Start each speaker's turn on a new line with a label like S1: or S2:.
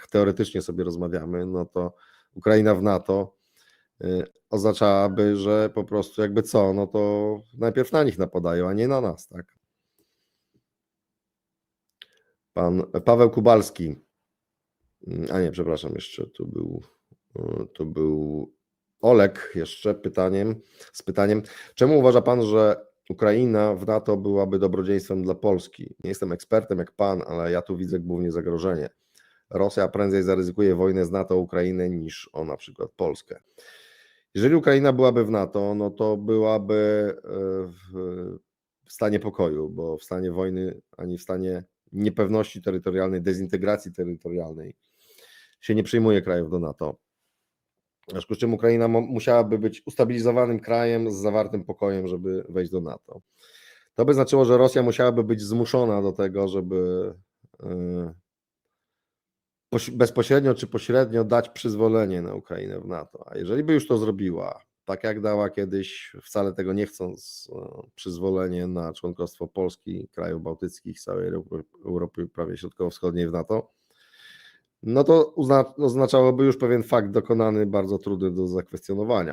S1: jak teoretycznie sobie rozmawiamy, no to Ukraina w NATO y, oznaczałaby, że po prostu jakby co, no to najpierw na nich napadają, a nie na nas, tak? Pan Paweł Kubalski. Mm, A nie, przepraszam, jeszcze tu był, y, tu był Olek jeszcze pytaniem, z pytaniem, czemu uważa pan, że Ukraina w NATO byłaby dobrodziejstwem dla Polski? Nie jestem ekspertem jak pan, ale ja tu widzę głównie zagrożenie. Rosja prędzej zaryzykuje wojnę z NATO Ukrainę niż o na przykład Polskę. Jeżeli Ukraina byłaby w NATO, no to byłaby e, w, stanie pokoju, bo w stanie wojny ani w stanie niepewności terytorialnej, dezintegracji terytorialnej się nie przyjmuje krajów do NATO. W związku z czym Ukraina musiałaby być ustabilizowanym krajem z zawartym pokojem, żeby wejść do NATO. To by znaczyło, że Rosja musiałaby być zmuszona do tego, żeby e, bezpośrednio czy pośrednio dać przyzwolenie na Ukrainę w NATO. A jeżeli by już to zrobiła, tak jak dała kiedyś, wcale tego nie chcąc, e, przyzwolenie na członkostwo Polski, krajów bałtyckich, całej Europy, Europy prawie środkowo-wschodniej w NATO, no to oznaczałoby już pewien fakt dokonany, bardzo trudny do zakwestionowania.